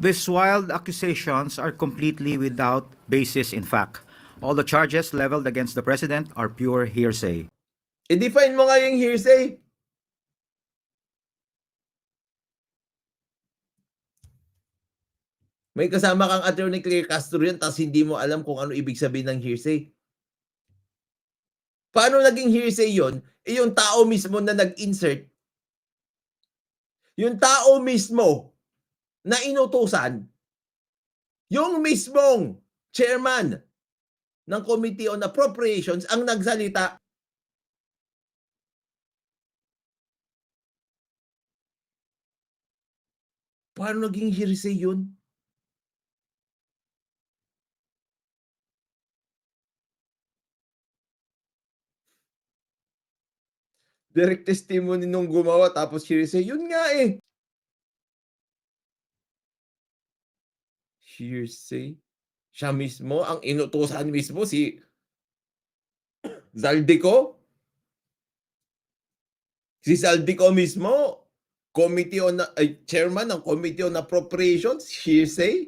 These wild accusations are completely without basis in fact. All the charges leveled against the president are pure hearsay. I-define mo nga yung hearsay. May kasama kang attorney Claire Castro yan tapos hindi mo alam kung ano ibig sabihin ng hearsay. Paano naging hearsay yon? Eh yung tao mismo na nag-insert, yung tao mismo na inutusan, yung mismong chairman ng Committee on Appropriations ang nagsalita Paano naging hearsay yun? Direct testimony nung gumawa tapos hearsay. Yun nga eh. Hearsay? Siya mismo, ang inutusan mismo si Zaldico? Si Zaldico mismo, committee on ay, chairman ng committee on appropriations, hearsay.